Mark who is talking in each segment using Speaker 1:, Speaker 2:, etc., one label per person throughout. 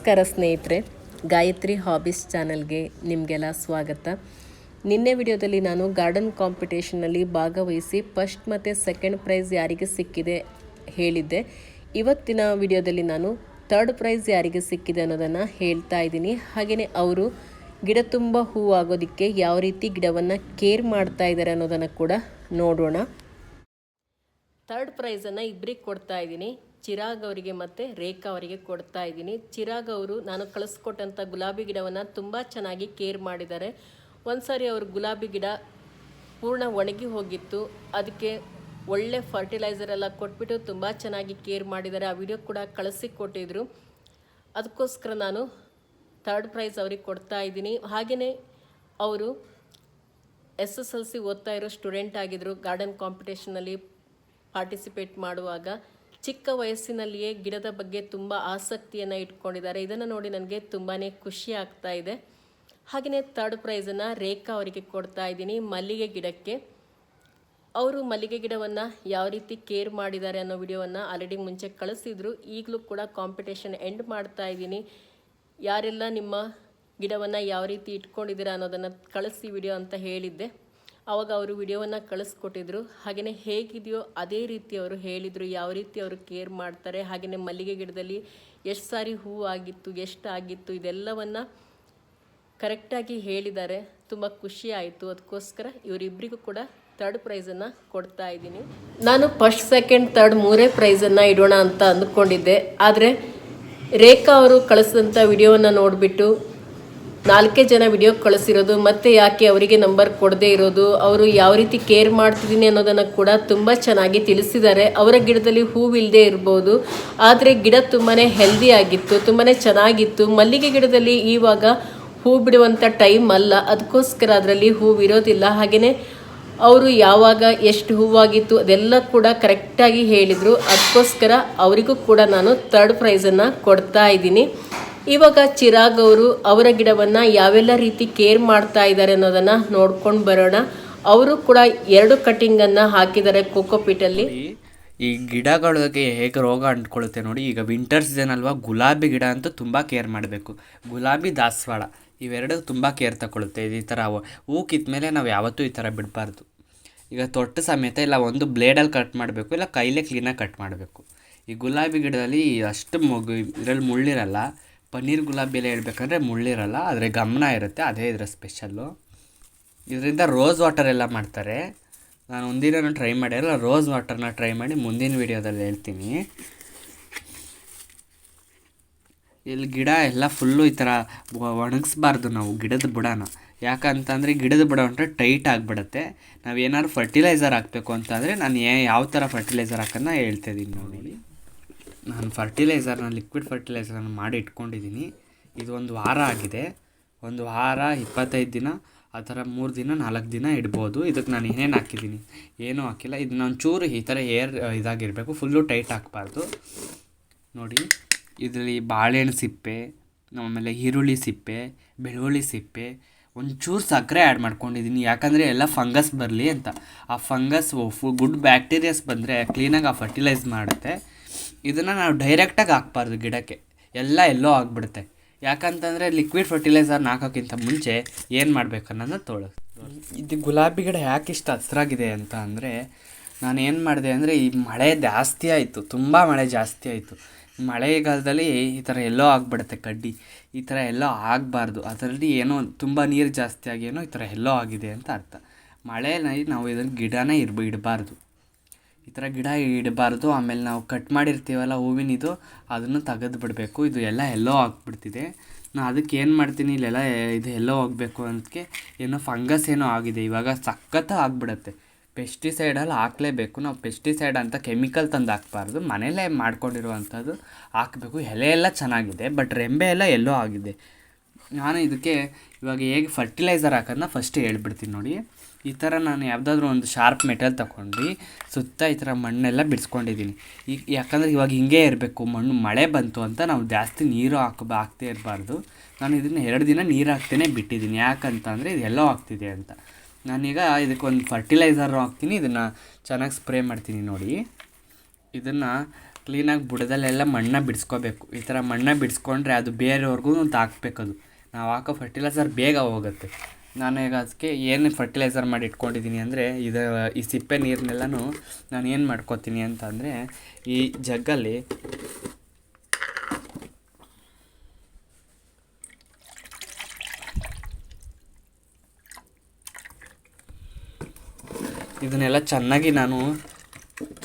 Speaker 1: ನಮಸ್ಕಾರ ಸ್ನೇಹಿತರೆ, ಗಾಯತ್ರಿ ಹಾಬೀಸ್ ಚಾನಲ್ಗೆ ನಿಮಗೆಲ್ಲ ಸ್ವಾಗತ. ನಿನ್ನೆ ವಿಡಿಯೋದಲ್ಲಿ ನಾನು ಗಾರ್ಡನ್ ಕಾಂಪಿಟೇಷನಲ್ಲಿ ಭಾಗವಹಿಸಿ ಫಸ್ಟ್ ಮತ್ತು ಸೆಕೆಂಡ್ ಪ್ರೈಸ್ ಯಾರಿಗೆ ಸಿಕ್ಕಿದೆ ಹೇಳಿದ್ದೆ. ಇವತ್ತಿನ ವಿಡಿಯೋದಲ್ಲಿ ನಾನು ಥರ್ಡ್ ಪ್ರೈಸ್ ಯಾರಿಗೆ ಸಿಕ್ಕಿದೆ ಅನ್ನೋದನ್ನು ಹೇಳ್ತಾ ಇದ್ದೀನಿ. ಹಾಗೆಯೇ ಅವರು ಗಿಡ ತುಂಬ ಹೂವಾಗೋದಕ್ಕೆ ಯಾವ ರೀತಿ ಗಿಡವನ್ನು ಕೇರ್ ಮಾಡ್ತಾ ಇದ್ದಾರೆ ಅನ್ನೋದನ್ನು ಕೂಡ ನೋಡೋಣ. ಥರ್ಡ್ ಪ್ರೈಸನ್ನು ಇಬ್ಬರಿಗೆ ಕೊಡ್ತಾ ಇದ್ದೀನಿ. ಚಿರಾಗ್ ಅವರಿಗೆ ಮತ್ತು ರೇಖಾ ಅವರಿಗೆ ಕೊಡ್ತಾ ಇದ್ದೀನಿ. ಚಿರಾಗ್ ಅವರು ನಾನು ಕಳಿಸ್ಕೊಟ್ಟಂಥ ಗುಲಾಬಿ ಗಿಡವನ್ನು ತುಂಬ ಚೆನ್ನಾಗಿ ಕೇರ್ ಮಾಡಿದ್ದಾರೆ. ಒಂದು ಅವ್ರ ಗುಲಾಬಿ ಗಿಡ ಪೂರ್ಣ ಒಣಗಿ ಹೋಗಿತ್ತು. ಅದಕ್ಕೆ ಒಳ್ಳೆ ಫರ್ಟಿಲೈಸರ್ ಎಲ್ಲ ಕೊಟ್ಬಿಟ್ಟು ತುಂಬ ಚೆನ್ನಾಗಿ ಕೇರ್ ಮಾಡಿದ್ದಾರೆ. ಆ ವಿಡಿಯೋ ಕೂಡ ಕಳಿಸಿ ಕೊಟ್ಟಿದ್ರು. ಅದಕ್ಕೋಸ್ಕರ ನಾನು ಥರ್ಡ್ ಪ್ರೈಸ್ ಅವ್ರಿಗೆ ಕೊಡ್ತಾ ಇದ್ದೀನಿ. ಹಾಗೆಯೇ ಅವರು ಎಸ್ ಎಸ್ ಎಲ್ ಸಿ ಓದ್ತಾ ಇರೋ ಸ್ಟೂಡೆಂಟ್ ಆಗಿದ್ದರು ಗಾರ್ಡನ್ ಕಾಂಪಿಟೇಷನಲ್ಲಿ ಪಾರ್ಟಿಸಿಪೇಟ್ ಮಾಡುವಾಗ ಚಿಕ್ಕ ವಯಸ್ಸಿನಲ್ಲಿಯೇ ಗಿಡದ ಬಗ್ಗೆ ತುಂಬ ಆಸಕ್ತಿಯನ್ನು ಇಟ್ಕೊಂಡಿದ್ದಾರೆ. ಇದನ್ನು ನೋಡಿ ನನಗೆ ತುಂಬಾ ಖುಷಿ ಆಗ್ತಾ ಇದೆ. ಹಾಗೆಯೇ ಥರ್ಡ್ ಪ್ರೈಸನ್ನು ರೇಖಾ ಅವರಿಗೆ ಕೊಡ್ತಾ ಇದ್ದೀನಿ. ಮಲ್ಲಿಗೆ ಗಿಡಕ್ಕೆ. ಅವರು ಮಲ್ಲಿಗೆ ಗಿಡವನ್ನು ಯಾವ ರೀತಿ ಕೇರ್ ಮಾಡಿದ್ದಾರೆ ಅನ್ನೋ ವಿಡಿಯೋವನ್ನು ಆಲ್ರೆಡಿ ಮುಂಚೆ ಕಳಿಸಿದ್ರು. ಈಗಲೂ ಕೂಡ ಕಾಂಪಿಟೇಷನ್ ಎಂಡ್ ಮಾಡ್ತಾ ಇದ್ದೀನಿ. ಯಾರೆಲ್ಲ ನಿಮ್ಮ ಗಿಡವನ್ನು ಯಾವ ರೀತಿ ಇಟ್ಕೊಂಡಿದ್ದೀರಾ ಅನ್ನೋದನ್ನು ಕಳಿಸಿ ವಿಡಿಯೋ ಅಂತ ಹೇಳಿದ್ದೆ. ಆವಾಗ ಅವರು ವಿಡಿಯೋವನ್ನು ಕಳಿಸ್ಕೊಟ್ಟಿದ್ರು. ಹಾಗೆಯೇ ಹೇಗಿದೆಯೋ ಅದೇ ರೀತಿ ಅವರು ಹೇಳಿದರು. ಯಾವ ರೀತಿ ಅವರು ಕೇರ್ ಮಾಡ್ತಾರೆ. ಹಾಗೆಯೇ ಮಲ್ಲಿಗೆ ಗಿಡದಲ್ಲಿ ಎಷ್ಟು ಸಾರಿ ಹೂವು ಆಗಿತ್ತು, ಎಷ್ಟು ಆಗಿತ್ತು, ಇದೆಲ್ಲವನ್ನು ಕರೆಕ್ಟಾಗಿ ಹೇಳಿದ್ದಾರೆ. ತುಂಬ ಖುಷಿ ಆಯಿತು. ಅದಕ್ಕೋಸ್ಕರ ಇವರಿಬ್ಬರಿಗೂ ಕೂಡ ತರ್ಡ್ ಪ್ರೈಸನ್ನು ಕೊಡ್ತಾ ಇದ್ದೀನಿ. ನಾನು ಫಸ್ಟ್ ಸೆಕೆಂಡ್ ಥರ್ಡ್ ಮೂರೇ ಪ್ರೈಸನ್ನು ಇಡೋಣ ಅಂತ ಅಂದ್ಕೊಂಡಿದ್ದೆ. ಆದರೆ ರೇಖಾ ಅವರು ಕಳಿಸಿದಂಥ ವಿಡಿಯೋವನ್ನು ನೋಡಿಬಿಟ್ಟು ನಾಲ್ಕೇ ಜನ ವಿಡಿಯೋ ಕಳಿಸಿರೋದು, ಮತ್ತೆ ಯಾಕೆ ಅವರಿಗೆ ನಂಬರ್ ಕೊಡದೇ ಇರೋದು, ಅವರು ಯಾವ ರೀತಿ ಕೇರ್ ಮಾಡ್ತಿದ್ದೀನಿ ಅನ್ನೋದನ್ನು ಕೂಡ ತುಂಬ ಚೆನ್ನಾಗಿ ತಿಳಿಸಿದ್ದಾರೆ. ಅವರ ಗಿಡದಲ್ಲಿ ಹೂವಿಲ್ಲದೆ ಇರ್ಬೋದು, ಆದರೆ ಗಿಡ ತುಂಬಾ ಹೆಲ್ದಿ ಆಗಿತ್ತು ತುಂಬಾ ಚೆನ್ನಾಗಿತ್ತು. ಮಲ್ಲಿಗೆ ಗಿಡದಲ್ಲಿ ಇವಾಗ ಹೂ ಬಿಡುವಂಥ ಟೈಮ್ ಅಲ್ಲ, ಅದಕ್ಕೋಸ್ಕರ ಅದರಲ್ಲಿ ಹೂವಿರೋದಿಲ್ಲ ಹಾಗೆಯೇ ಅವರು ಯಾವಾಗ ಎಷ್ಟು ಹೂವಾಗಿತ್ತು ಅದೆಲ್ಲ ಕೂಡ ಕರೆಕ್ಟಾಗಿ ಹೇಳಿದರು. ಅದಕ್ಕೋಸ್ಕರ ಅವರಿಗೂ ಕೂಡ ನಾನು ಥರ್ಡ್ ಪ್ರೈಸನ್ನು ಕೊಡ್ತಾ ಇದ್ದೀನಿ. ಇವಾಗ ಚಿರಾಗ್ ಅವರು ಅವರ ಗಿಡವನ್ನು ಯಾವೆಲ್ಲ ರೀತಿ ಕೇರ್ ಮಾಡ್ತಾ ಇದ್ದಾರೆ ಅನ್ನೋದನ್ನು ನೋಡ್ಕೊಂಡು ಬರೋಣ. ಅವರು ಕೂಡ ಎರಡು ಕಟಿಂಗನ್ನು ಹಾಕಿದ್ದಾರೆ ಕೋಕೋಪಿಟಲ್ಲಿ
Speaker 2: ಈ ಗಿಡಗಳಿಗೆ ಹೇಗೆ ರೋಗ ಅಂಟ್ಕೊಳ್ಳುತ್ತೆ ನೋಡಿ, ಈಗ ವಿಂಟರ್ ಸೀಸನ್ ಅಲ್ವಾ, ಗುಲಾಬಿ ಗಿಡ ಅಂತೂ ತುಂಬ ಕೇರ್ ಮಾಡಬೇಕು. ಗುಲಾಬಿ ದಾಸವಾಳ, ಇವೆರಡು ತುಂಬ ಕೇರ್ ತಗೊಳ್ಳುತ್ತೆ. ಈ ಥರ ಹೂ- ಕಿತ್ಮೇಲೆ ನಾವು ಯಾವತ್ತೂ ಈ ಥರ ಬಿಡಬಾರ್ದು. ಈಗ ತೊಟ್ಟು ಸಮೇತ ಇಲ್ಲ, ಒಂದು ಬ್ಲೇಡಲ್ಲಿ ಕಟ್ ಮಾಡಬೇಕು, ಇಲ್ಲ ಕೈಲೇ ಕ್ಲೀನಾಗಿ ಕಟ್ ಮಾಡಬೇಕು. ಈ ಗುಲಾಬಿ ಗಿಡದಲ್ಲಿ ಅಷ್ಟು ಮಗು ಇದರಲ್ಲಿ ಮುಳ್ಳಿರಲ್ಲ ಪನ್ನೀರ್ ಗುಲಾಬಿ ಎಲ್ಲ ಹೇಳ್ಬೇಕಂದ್ರೆ ಮುಳ್ಳಿರಲ್ಲ, ಆದರೆ ಗಮನ ಇರುತ್ತೆ, ಅದೇ ಇದರ ಸ್ಪೆಷಲ್ಲು ಇದರಿಂದ ರೋಸ್ ವಾಟರ್ ಎಲ್ಲ ಮಾಡ್ತಾರೆ. ನಾನು ಒಂದಿನ ಟ್ರೈ ಮಾಡಿರಲ್ಲ ರೋಸ್ ವಾಟರ್ನ ಟ್ರೈ ಮಾಡಿ ಮುಂದಿನ ವೀಡಿಯೋದಲ್ಲಿ ಹೇಳ್ತೀನಿ. ಇಲ್ಲಿ ಗಿಡ ಎಲ್ಲ ಫುಲ್ಲು ಈ ಥರ ಒಣಗಿಸ್ಬಾರ್ದು ನಾವು ಗಿಡದ ಬುಡನ. ಯಾಕಂತಂದರೆ ಗಿಡದ ಬುಡ ಹೊಂಟ್ರೆ ಟೈಟ್ ಆಗಿಬಿಡುತ್ತೆ. ನಾವು ಏನಾದ್ರು ಫರ್ಟಿಲೈಸರ್ ಹಾಕಬೇಕು ಅಂತಂದರೆ ನಾನು ಯಾವ ಥರ ಫರ್ಟಿಲೈಸರ್ ಹಾಕೋದನ್ನ ಹೇಳ್ತಾ ಇದ್ದೀನಿ ನೋಡಿ. ನಾನು ಫರ್ಟಿಲೈಸರ್ನ ಲಿಕ್ವಿಡ್ ಫರ್ಟಿಲೈಸರ್ನ ಮಾಡಿ ಇಟ್ಕೊಂಡಿದ್ದೀನಿ. ಇದು ಒಂದು ವಾರ ಆಗಿದೆ. ಒಂದು ವಾರ, ಇಪ್ಪತ್ತೈದು ದಿನ, ಆ ಥರ ಮೂರು ದಿನ, ನಾಲ್ಕು ದಿನ ಇಡ್ಬೋದು. ಇದಕ್ಕೆ ನಾನು ಏನೇನು ಹಾಕಿದ್ದೀನಿ? ಏನೂ ಹಾಕಿಲ್ಲ. ಇದನ್ನ ಒಂಚೂರು ಈ ಥರ ಏರ್, ಇದಾಗಿರಬೇಕು. ಫುಲ್ಲು ಟೈಟ್ ಹಾಕ್ಬಾರ್ದು. ನೋಡಿ, ಇದರಲ್ಲಿ ಬಾಳೆಹಣ್ಣು ಸಿಪ್ಪೆ ಆಮೇಲೆ ಈರುಳ್ಳಿ ಸಿಪ್ಪೆ, ಬೆಳ್ಳುಳ್ಳಿ ಸಿಪ್ಪೆ, ಒಂಚೂರು ಸಕ್ಕರೆ ಆ್ಯಡ್ ಮಾಡ್ಕೊಂಡಿದ್ದೀನಿ. ಯಾಕಂದರೆ ಎಲ್ಲ ಫಂಗಸ್ ಬರಲಿ ಅಂತ. ಆ ಫಂಗಸ್, ಫು, ಗುಡ್ ಬ್ಯಾಕ್ಟೀರಿಯಾಸ್ ಬಂದರೆ ಕ್ಲೀನಾಗಿ ಆ ಫರ್ಟಿಲೈಸ್ ಮಾಡುತ್ತೆ. ಇದನ್ನು ನಾವು ಡೈರೆಕ್ಟಾಗಿ ಹಾಕ್ಬಾರ್ದು ಗಿಡಕ್ಕೆ. ಎಲ್ಲ ಎಲ್ಲೋ ಆಗಿಬಿಡುತ್ತೆ. ಯಾಕಂತಂದರೆ ಲಿಕ್ವಿಡ್ ಫರ್ಟಿಲೈಸರ್ನ ಹಾಕೋಕ್ಕಿಂತ ಮುಂಚೆ ಏನು ಮಾಡಬೇಕು ಅನ್ನೋದನ್ನ ತೋಳ ಇದು ಗುಲಾಬಿ ಗಿಡ ಯಾಕೆ ಇಷ್ಟು ಹಸ್ರಾಗಿದೆ ಅಂತ ಅಂದರೆ, ನಾನು ಏನು ಮಾಡಿದೆ ಅಂದರೆ ಈ ಮಳೆ ಜಾಸ್ತಿ ಆಯಿತು, ತುಂಬ ಮಳೆ ಜಾಸ್ತಿ ಆಯಿತು. ಮಳೆಗಾಲದಲ್ಲಿ ಈ ಥರ ಎಲ್ಲೋ ಆಗಿಬಿಡುತ್ತೆ ಕಡ್ಡಿ, ಈ ಥರ ಎಲ್ಲೋ ಆಗಬಾರ್ದು. ಅದರಲ್ಲಿ ಏನೋ ತುಂಬ ನೀರು ಜಾಸ್ತಿ ಆಗಿ ಏನೋ ಈ ಥರ ಎಲ್ಲೋ ಆಗಿದೆ ಅಂತ ಅರ್ಥ. ಮಳೆಯಲ್ಲಿ ನಾವು ಇದನ್ನು ಗಿಡನೇ ಇರ್ಬ, ಇಡಬಾರ್ದು. ಈ ಥರ ಗಿಡ ಇಡಬಾರ್ದು. ಆಮೇಲೆ ನಾವು ಕಟ್ ಮಾಡಿರ್ತೀವಲ್ಲ ಹೂವಿನಿದು, ಅದನ್ನು ತೆಗೆದು ಬಿಡಬೇಕು. ಇದು ಎಲ್ಲ ಎಲ್ಲೋ ಆಗಿಬಿಡ್ತಿದೆ. ನಾನು ಅದಕ್ಕೆ ಏನು ಮಾಡ್ತೀನಿ, ಇಲ್ಲೆಲ್ಲ ಇದು ಎಲ್ಲೋ ಹೋಗಬೇಕು ಅಂತಕ್ಕೆ ಏನೋ ಫಂಗಸ್ ಏನೋ ಆಗಿದೆ. ಇವಾಗ ಸಖತ್ತು ಆಗಿಬಿಡತ್ತೆ. ಪೆಸ್ಟಿಸೈಡಲ್ಲಿ ಹಾಕಲೇಬೇಕು. ನಾವು ಪೆಸ್ಟಿಸೈಡ್ ಅಂತ ಕೆಮಿಕಲ್ ತಂದು ಹಾಕ್ಬಾರ್ದು. ಮನೆಯಲ್ಲೇ ಮಾಡ್ಕೊಂಡಿರುವಂಥದ್ದು ಹಾಕಬೇಕು. ಎಲೆ ಎಲ್ಲ ಚೆನ್ನಾಗಿದೆ ಬಟ್ ರೆಂಬೆ ಎಲ್ಲ ಎಲ್ಲೋ ಆಗಿದೆ. ನಾನು ಇದಕ್ಕೆ ಇವಾಗ ಹೇಗೆ ಫರ್ಟಿಲೈಸರ್ ಹಾಕೋದನ್ನ ಫಸ್ಟ್ ಹೇಳ್ಬಿಡ್ತೀನಿ ನೋಡಿ. ಈ ಥರ ನಾನು ಯಾವುದಾದ್ರೂ ಒಂದು ಶಾರ್ಪ್ ಮೆಟಲ್ ತಗೊಂಡು ಸುತ್ತ ಈ ಥರ ಮಣ್ಣೆಲ್ಲ ಬಿಡಿಸ್ಕೊಂಡಿದ್ದೀನಿ. ಈಗ ಯಾಕಂದರೆ ಇವಾಗ ಹಿಂಗೆ ಇರಬೇಕು, ಮಣ್ಣು ಮಳೆ ಬಂತು ಅಂತ ನಾವು ಜಾಸ್ತಿ ನೀರು ಹಾಕ ಹಾಕ್ತೇ ಇರಬಾರ್ದು. ನಾನು ಇದನ್ನು ಎರಡು ದಿನ ನೀರು ಹಾಕ್ತೇನೆ ಬಿಟ್ಟಿದ್ದೀನಿ. ಯಾಕಂತಂದರೆ ಇದು ಎಲ್ಲೋ ಆಗ್ತಿದೆ ಅಂತ. ನಾನೀಗ ಇದಕ್ಕೆ ಒಂದು ಫರ್ಟಿಲೈಸರ್ ಹಾಕ್ತೀನಿ. ಇದನ್ನು ಚೆನ್ನಾಗಿ ಸ್ಪ್ರೇ ಮಾಡ್ತೀನಿ ನೋಡಿ. ಇದನ್ನು ಕ್ಲೀನಾಗಿ ಬುಡದಲ್ಲೆಲ್ಲ ಮಣ್ಣ ಬಿಡಿಸ್ಕೋಬೇಕು. ಈ ಥರ ಮಣ್ಣ ಬಿಡಿಸ್ಕೊಂಡ್ರೆ ಅದು ಬೇರೆಯವ್ರಿಗೂ ಒಂದು ಅದು ನಾವು ಹಾಕೋ ಫರ್ಟಿಲೈಸರ್ ಬೇಗ ಹೋಗುತ್ತೆ. ನಾನು ಈಗ ಅದಕ್ಕೆ ಏನು ಫರ್ಟಿಲೈಸರ್ ಮಾಡಿ ಇಟ್ಕೊಂಡಿದ್ದೀನಿ ಅಂದರೆ ಇದು, ಈ ಸಿಪ್ಪೆ ನೀರನ್ನೆಲ್ಲನೂ ನಾನು ಏನು ಮಾಡ್ಕೋತೀನಿ ಅಂತ ಅಂದರೆ ಈ ಜಗ್ಗಲ್ಲಿ ಇದನ್ನೆಲ್ಲ ಚೆನ್ನಾಗಿ ನಾನು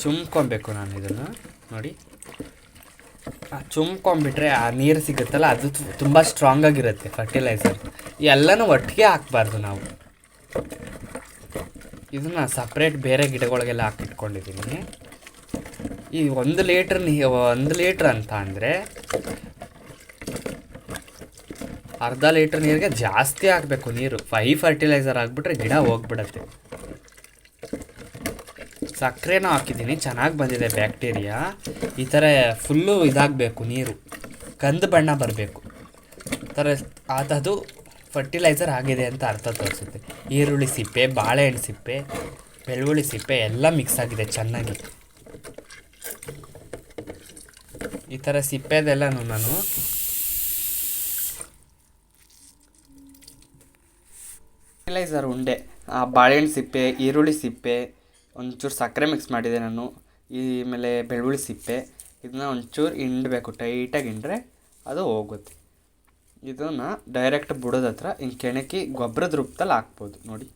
Speaker 2: ಚುಮ್ಕೊಬೇಕು ನಾನು ಇದನ್ನು. ನೋಡಿ. ಚುಮ್ಕೊಂಬಿಟ್ರೆ ಆ ನೀರು ಸಿಗುತ್ತಲ್ಲ, ಅದು ತುಂಬ ಸ್ಟ್ರಾಂಗ್ ಆಗಿರುತ್ತೆ ಫರ್ಟಿಲೈಸರ್ ಎಲ್ಲನೂ ಒಟ್ಟಿಗೆ ಹಾಕ್ಬಾರ್ದು ನಾವು. ಇದನ್ನ ಸಪ್ರೇಟ್ ಬೇರೆ ಗಿಡಗಳಿಗೆಲ್ಲ ಹಾಕಿಟ್ಕೊಂಡಿದ್ದೀನಿ ಈ ಒಂದು ಲೀಟ್ರ್ ನೀ, ಒಂದು ಲೀಟ್ರ್ ಅಂತ ಅಂದರೆ ಅರ್ಧ ಲೀಟ್ರ್ ನೀರಿಗೆ ಜಾಸ್ತಿ ಹಾಕಬೇಕು ನೀರು. ಫೈ ಫರ್ಟಿಲೈಸರ್ ಹಾಕ್ಬಿಟ್ರೆ ಗಿಡ ಹೋಗ್ಬಿಡತ್ತೆ. ಸಕ್ಕರೆನೂ ಹಾಕಿದ್ದೀನಿ. ಚೆನ್ನಾಗಿ ಬಂದಿದೆ ಬ್ಯಾಕ್ಟೀರಿಯಾ. ಈ ಥರ ಫುಲ್ಲು ಇದಾಗಬೇಕು ನೀರು. ಕಂದು ಬಣ್ಣ ಬರಬೇಕು. ಥರ ಅದು ಫರ್ಟಿಲೈಸರ್ ಆಗಿದೆ ಅಂತ ಅರ್ಥ ತೋರಿಸುತ್ತೆ. ಈರುಳ್ಳಿ ಸಿಪ್ಪೆ, ಬಾಳೆಹಣ್ಣು ಸಿಪ್ಪೆ, ಬೆಳ್ಳುಳ್ಳಿ ಸಿಪ್ಪೆ ಎಲ್ಲ ಮಿಕ್ಸ್ ಆಗಿದೆ ಚೆನ್ನಾಗಿ. ಈ ಥರ ಸಿಪ್ಪೆದೆಲ್ಲ ನಾನು ಫರ್ಟಿಲೈಸರ್ ಉಂಡೆ. ಆ ಬಾಳೆಹಣ್ಣು ಸಿಪ್ಪೆ, ಈರುಳ್ಳಿ ಸಿಪ್ಪೆ ಒಂಚೂರು ಸಕ್ಕರೆ ಮಿಕ್ಸ್ ಮಾಡಿದೆ ನಾನು. ಈ ಮೇಲೆ ಬೆಳ್ಳುಳ್ಳಿ ಸಿಪ್ಪೆ, ಇದನ್ನ ಒಂಚೂರು ಹಿಂಡಬೇಕು ಟೈಟಾಗಿ ಹಿಂಡ್ರೆ ಅದು ಹೋಗುತ್ತೆ. ಇದನ್ನು ಡೈರೆಕ್ಟ್ ಬುಡದ ಹತ್ರ ಹಿಂಗೆ ಕೆಣಕಿ ಗೊಬ್ಬರದ ರೂಪದಲ್ಲಿ ಹಾಕ್ಬೋದು, ನೋಡಿ.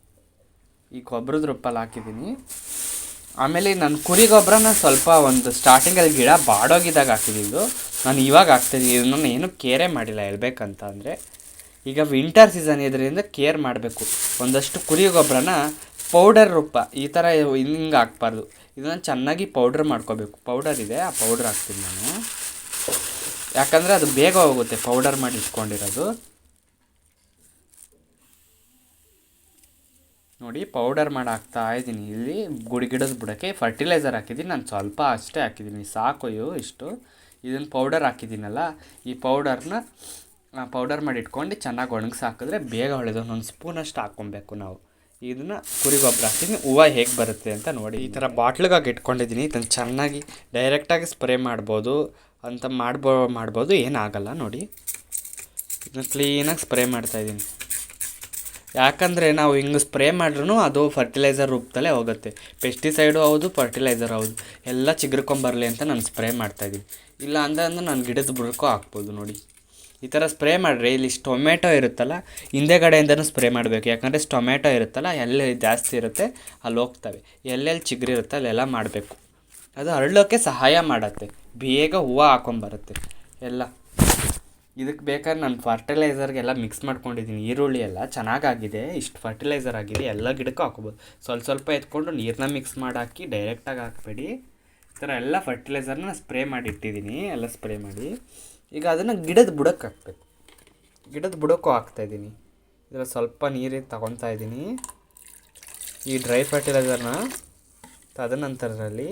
Speaker 2: ಈ ಗೊಬ್ಬರದ ರೂಪದಲ್ಲಿ ಹಾಕಿದ್ದೀನಿ ಆಮೇಲೆ ನಾನು ಕುರಿ ಗೊಬ್ಬರನ ಸ್ವಲ್ಪ ಒಂದು ಸ್ಟಾರ್ಟಿಂಗಲ್ಲಿ ಗಿಡ ಬಾಡೋಗಿದ್ದಾಗ ಹಾಕಿದ್ದು ನಾನು ಇವಾಗ ಹಾಕ್ತಿದ್ದೀನಿ ಇದನ್ನು ಏನು ಕೇರೇ ಮಾಡಿಲ್ಲ ಹೇಳ್ಬೇಕಂತ ಅಂದರೆ ಈಗ ವಿಂಟರ್ ಸೀಸನ್ ಇದರಿಂದ ಕೇರ್ ಮಾಡಬೇಕು. ಒಂದಷ್ಟು ಕುರಿ ಗೊಬ್ಬರನ ಪೌಡರ್ ರೂಪ, ಈ ಥರ ಹಿಂಗೆ ಹಾಕ್ಬಾರ್ದು. ಇದನ್ನು ಚೆನ್ನಾಗಿ ಪೌಡ್ರ್ ಮಾಡ್ಕೋಬೇಕು. ಪೌಡರ್ ಇದೆ, ಆ ಪೌಡ್ರ್ ಹಾಕ್ತೀನಿ ನಾನು. ಯಾಕಂದರೆ ಅದು ಬೇಗ ಹೋಗುತ್ತೆ ಪೌಡರ್ ಮಾಡಿ ಇಟ್ಕೊಂಡಿರೋದು. ನೋಡಿ, ಪೌಡರ್ ಮಾಡಿ ಹಾಕ್ತಾ ಇದ್ದೀನಿ. ಇಲ್ಲಿ ಗುಡಿ ಗಿಡದ ಬುಡಕ್ಕೆ ಫರ್ಟಿಲೈಸರ್ ಹಾಕಿದ್ದೀನಿ. ನಾನು ಸ್ವಲ್ಪ ಅಷ್ಟೇ ಹಾಕಿದ್ದೀನಿ. ಸಾಕು ಇವು ಇಷ್ಟು. ಇದನ್ನು ಪೌಡರ್ ಹಾಕಿದ್ದೀನಲ್ಲ, ಈ ಪೌಡರ್ನ ಪೌಡರ್ ಮಾಡಿ ಇಟ್ಕೊಂಡು ಚೆನ್ನಾಗಿ ಒಣಗಿಸಿ ಹಾಕಿದ್ರೆ ಬೇಗ ಹೊಳೆದು ಒಂದು ಸ್ಪೂನಷ್ಟು ಹಾಕ್ಕೊಬೇಕು ನಾವು. ಇದನ್ನು ಕುರಿ ಗೊಬ್ಬರ ಹಾಕ್ತೀನಿ ಹೂವು ಹೇಗೆ ಬರುತ್ತೆ ಅಂತ ನೋಡಿ. ಈ ಥರ ಬಾಟ್ಲಿಗಾಗಿ ಇಟ್ಕೊಂಡಿದ್ದೀನಿ ಇದನ್ನು ಚೆನ್ನಾಗಿ ಡೈರೆಕ್ಟಾಗಿ ಸ್ಪ್ರೇ ಮಾಡ್ಬೋದು. ಅಂತ ಮಾಡ್ಬೋ, ಮಾಡ್ಬೋದು, ಏನಾಗಲ್ಲ ನೋಡಿ. ಇದನ್ನ ಕ್ಲೀನಾಗಿ ಸ್ಪ್ರೇ ಮಾಡ್ತಾಯಿದ್ದೀನಿ ಯಾಕಂದರೆ ನಾವು ಹಿಂಗೆ ಸ್ಪ್ರೇ ಮಾಡ್ರೂ ಅದು ಫರ್ಟಿಲೈಸರ್ ರೂಪದಲ್ಲೇ ಹೋಗುತ್ತೆ. ಪೆಸ್ಟಿಸೈಡು ಹೌದು ಫರ್ಟಿಲೈಸರ್ ಹೌದು. ಎಲ್ಲ ಚಿಗುರ್ಕೊಂಬರಲಿ ಅಂತ ನಾನು ಸ್ಪ್ರೇ ಮಾಡ್ತಾಯಿದ್ದೀನಿ ಇಲ್ಲ ಅಂದ್ರೆ ನಾನು ಗಿಡದ ಬುಡಕ್ಕೂ ಹಾಕ್ಬೋದು ನೋಡಿ. ಈ ಥರ ಸ್ಪ್ರೇ ಮಾಡಿರಿ. ಇಲ್ಲಿ ಟೊಮೆಟೊ ಇರುತ್ತಲ್ಲ ಹಿಂದೆಗಡೆಯಿಂದನೂ ಸ್ಪ್ರೇ ಮಾಡಬೇಕು. ಯಾಕಂದರೆ ಟೊಮೆಟೊ ಇರುತ್ತಲ್ಲ ಎಲ್ಲಿ ಜಾಸ್ತಿ ಇರುತ್ತೆ, ಅಲ್ಲಿ ಹೋಗ್ತವೆ. ಎಲ್ಲೆಲ್ಲಿ ಚಿಗ್ರಿ ಇರುತ್ತೆ, ಅಲ್ಲೆಲ್ಲ ಮಾಡಬೇಕು. ಅದು ಹರಳೋಕ್ಕೆ ಸಹಾಯ ಮಾಡುತ್ತೆ. ಬೇಗ ಹೂವು ಹಾಕೊಂಬರುತ್ತೆ. ಎಲ್ಲ. ಇದಕ್ಕೆ ಬೇಕಾದ್ರೆ ನಾನು ಫರ್ಟಿಲೈಸರ್ಗೆಲ್ಲ ಮಿಕ್ಸ್ ಮಾಡ್ಕೊಂಡಿದ್ದೀನಿ. ಈರುಳ್ಳಿ ಎಲ್ಲ ಚೆನ್ನಾಗಾಗಿದೆ, ಇಷ್ಟು ಫರ್ಟಿಲೈಸರ್ ಆಗಿದೆ, ಎಲ್ಲ ಗಿಡಕ್ಕೂ ಹಾಕೋಬೋದು. ಸ್ವಲ್ಪ ಸ್ವಲ್ಪ ಎತ್ಕೊಂಡು ನೀರನ್ನ ಮಿಕ್ಸ್ ಮಾಡಿ ಹಾಕಿ ಡೈರೆಕ್ಟಾಗಿ ಹಾಕಬೇಡಿ. ಈ ಥರ ಎಲ್ಲ ಫರ್ಟಿಲೈಸರ್ನ ಸ್ಪ್ರೇ ಮಾಡಿ ಇಟ್ಟಿದ್ದೀನಿ. ಎಲ್ಲ ಸ್ಪ್ರೇ ಮಾಡಿ. ಈಗ ಅದನ್ನು ಗಿಡದ ಬುಡಕ್ಕೆ ಹಾಕ್ಬೇಕು. ಗಿಡದ ಬುಡಕ್ಕೂ ಹಾಕ್ತಾಯಿದ್ದೀನಿ ಇದರ ಸ್ವಲ್ಪ ನೀರಿಗೆ ತಗೊತಾ ಇದ್ದೀನಿ. ಈ ಡ್ರೈ ಫರ್ಟಿಲೈಸರ್ನ ತದನಂತರದಲ್ಲಿ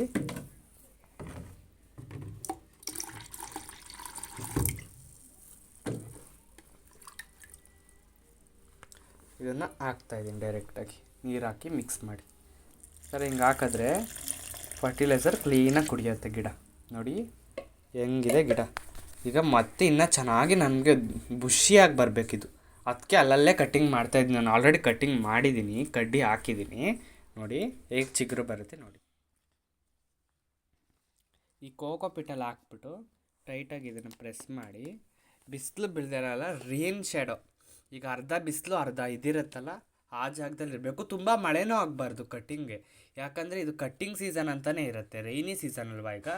Speaker 2: ಇದನ್ನು ಹಾಕ್ತಾಯಿದ್ದೀನಿ ಡೈರೆಕ್ಟಾಗಿ. ನೀರು ಹಾಕಿ ಮಿಕ್ಸ್ ಮಾಡಿ. ಸರ್, ಹಿಂಗೆ ಹಾಕಿದ್ರೆ ಫರ್ಟಿಲೈಸರ್ ಕ್ಲೀನಾಗಿ ಕುಡಿಯುತ್ತೆ ಗಿಡ. ನೋಡಿ, ಹೆಂಗಿದೆ ಗಿಡ. ಈಗ ಮತ್ತೆ ಇನ್ನೂ ಚೆನ್ನಾಗಿ ನನಗೆ ಬುಷಿಯಾಗಿ ಬರಬೇಕಿದು. ಅದಕ್ಕೆ ಅಲ್ಲಲ್ಲೇ ಕಟ್ಟಿಂಗ್ ಮಾಡ್ತಾಯಿದ್ದೀನಿ ನಾನು. ಆಲ್ರೆಡಿ ಕಟ್ಟಿಂಗ್ ಮಾಡಿದ್ದೀನಿ ಕಡ್ಡಿ ಹಾಕಿದ್ದೀನಿ ನೋಡಿ, ಹೇಗೆ ಚಿಗುರು ಬರುತ್ತೆ ನೋಡಿ. ಈ ಕೋಕೋ ಪಿಟ್ಟಲ್ಲಿ ಹಾಕ್ಬಿಟ್ಟು ಟೈಟಾಗಿ ಇದನ್ನು ಪ್ರೆಸ್ ಮಾಡಿ, ಬಿಸಿಲು ಬೀಳ್ದಿರಲ್ಲ ರೇನ್ ಶ್ಯಾಡೋ ಈಗ ಅರ್ಧ ಬಿಸಿಲು, ಅರ್ಧ ಇದಿರುತ್ತಲ್ಲ, ಆ ಜಾಗದಲ್ಲಿ ಇರಬೇಕು. ತುಂಬ ಮಳೆನೂ ಆಗಬಾರ್ದು ಕಟ್ಟಿಂಗ್ಗೆ ಯಾಕಂದರೆ ಇದು ಕಟ್ಟಿಂಗ್ ಸೀಸನ್ ಅಂತಲೇ ಇರುತ್ತೆ ರೈನಿ ಸೀಸನ್ ಅಲ್ವಾ ಈಗ.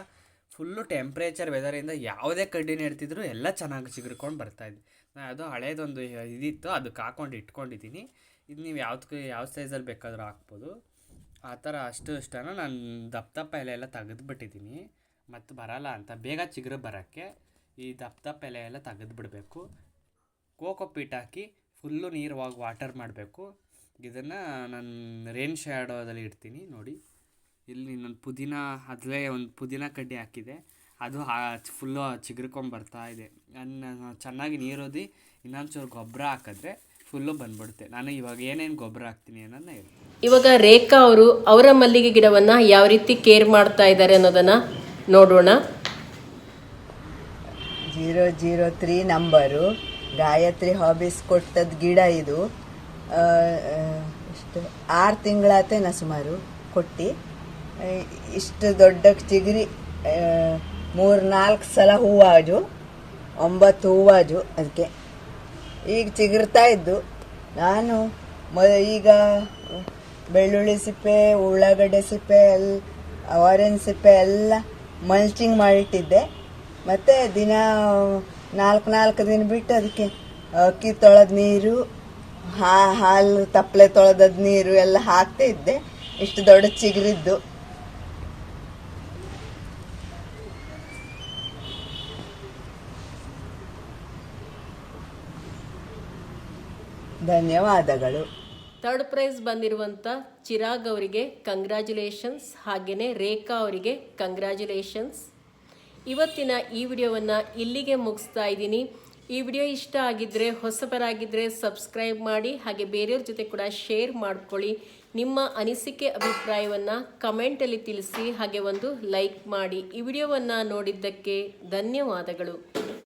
Speaker 2: ಫುಲ್ಲು ಟೆಂಪ್ರೇಚರ್ ವೆದರಿಂದ ಯಾವುದೇ ಕಡ್ಡಿನ ಇಡ್ತಿದ್ರು ಎಲ್ಲ ಚೆನ್ನಾಗಿ ಚಿಗುರ್ಕೊಂಡು ಬರ್ತಾಯಿದ್ದೆ ನಾನು ಅದು ಹಳೇದೊಂದು ಇದಿತ್ತು ಅದಕ್ಕೆ ಹಾಕೊಂಡು ಇಟ್ಕೊಂಡಿದ್ದೀನಿ. ಇದು ನೀವು ಯಾವ್ದಕ್ಕೆ ಯಾವ ಸೈಜಲ್ಲಿ ಬೇಕಾದರೂ ಹಾಕ್ಬೋದು. ಆ ಥರ ಅಷ್ಟು ಇಷ್ಟನ ನಾನು ದಪ್ಪ ದಪ್ಪ ಎಲೆ ಎಲ್ಲ ತೆಗೆದುಬಿಟ್ಟಿದ್ದೀನಿ. ಮತ್ತು ಬರಲ್ಲ ಅಂತ, ಬೇಗ ಚಿಗುರು ಬರೋಕ್ಕೆ ಈ ದಪ್ಪ ದಪ್ಪ ಎಲೆ ಎಲ್ಲ ತೆಗೆದುಬಿಡ್ಬೇಕು. ಕೋಕೋ ಪೀಟ್ ಹಾಕಿ ಫುಲ್ಲು ನೀರು ವಾಟರ್ ಮಾಡಬೇಕು. ಇದನ್ನು ನಾನು ರೇನ್ ಶ್ಯಾಡೋದಲ್ಲಿ ಇಡ್ತೀನಿ, ನೋಡಿ. ಇಲ್ಲಿ ನನ್ನ ಪುದೀನ ಅದರಲ್ಲೇ ಒಂದು ಪುದೀನ ಕಡ್ಡಿ ಹಾಕಿದೆ. ಅದು ಫುಲ್ಲು ಚಿಗುರ್ಕೊಂಬರ್ತಾ ಇದೆ. ನನ್ನ ಚೆನ್ನಾಗಿ ನೀರೋದಿ ಇನ್ನೊಂಚೂರು ಗೊಬ್ಬರ ಹಾಕಿದ್ರೆ ಫುಲ್ಲು ಬಂದ್ಬಿಡುತ್ತೆ. ನಾನು ಇವಾಗ ಏನೇನು ಗೊಬ್ಬರ ಹಾಕ್ತೀನಿ ಅನ್ನೋದನ್ನ ಹೇಳಿ.
Speaker 1: ಇವಾಗ ರೇಖಾ ಅವರು ಅವರ ಮಲ್ಲಿಗೆ ಗಿಡವನ್ನು ಯಾವ ರೀತಿ ಕೇರ್ ಮಾಡ್ತಾ ಇದ್ದಾರೆ ಅನ್ನೋದನ್ನು ನೋಡೋಣ.
Speaker 3: Zero zero three number Gayatri hobbies ಕೊಟ್ಟದ್ದು ಗಿಡ ಇದು. ಎಷ್ಟು? ಆರು ತಿಂಗಳಾತೇನ ಸುಮಾರು ಕೊಟ್ಟು. ಇಷ್ಟು ದೊಡ್ಡ ಚಿಗುರಿ ಮೂರು ನಾಲ್ಕು ಸಲ ಹೂವಾಜು, ಒಂಬತ್ತು ಹೂವಾಜು ಅದಕ್ಕೆ ಈಗ ಚಿಗುರ್ತಾ ಇದ್ದು, ನಾನು ಮ, ಈಗ ಬೆಳ್ಳುಳ್ಳಿ ಸಿಪ್ಪೆ, ಉಳ್ಳಾಗಡ್ಡೆ ಸಿಪ್ಪೆ ಎಲ್ಲ ಆರೆಂಜ್ ಸಿಪ್ಪೆ ಎಲ್ಲ ಮಲ್ಚಿಂಗ್ ಮಾಡಿಟ್ಟಿದ್ದೆ. ಮತ್ತು ದಿನ ನಾಲ್ಕು ನಾಲ್ಕು ದಿನ ಬಿಟ್ಟು ಅದಕ್ಕೆ ಅಕ್ಕಿ ತೊಳೆದ ನೀರು, ಹಾ, ಹಾಲು ತಪ್ಪಲೆ ತೊಳೆದದ ನೀರು ಎಲ್ಲ ಹಾಕ್ತಾ ಇದ್ದೆ ಇಷ್ಟು ದೊಡ್ಡ ಚಿಗುರಿದ್ದು. ಧನ್ಯವಾದಗಳು.
Speaker 1: ಥರ್ಡ್ ಪ್ರೈಸ್ ಬಂದಿರುವಂಥ ಚಿರಾಗ್ ಅವರಿಗೆ ಕಂಗ್ರ್ಯಾಚುಲೇಷನ್ಸ್ ಹಾಗೆಯೇ ರೇಖಾ ಅವರಿಗೆ ಕಂಗ್ರ್ಯಾಚುಲೇಷನ್ಸ್ ಇವತ್ತಿನ ಈ ವಿಡಿಯೋವನ್ನು ಇಲ್ಲಿಗೆ ಮುಗಿಸ್ತಾ ಇದ್ದೀನಿ. ಈ ವಿಡಿಯೋ ಇಷ್ಟ ಆಗಿದ್ದರೆ ಹೊಸಬರಾಗಿದ್ದರೆ ಸಬ್ಸ್ಕ್ರೈಬ್ ಮಾಡಿ, ಹಾಗೆ ಬೇರೆಯವ್ರ ಜೊತೆ ಕೂಡ ಶೇರ್ ಮಾಡ್ಕೊಳ್ಳಿ. ನಿಮ್ಮ ಅನಿಸಿಕೆ, ಅಭಿಪ್ರಾಯವನ್ನು ಕಮೆಂಟಲ್ಲಿ ತಿಳಿಸಿ, ಹಾಗೆ ಒಂದು ಲೈಕ್ ಮಾಡಿ. ಈ ವಿಡಿಯೋವನ್ನು ನೋಡಿದ್ದಕ್ಕೆ ಧನ್ಯವಾದಗಳು.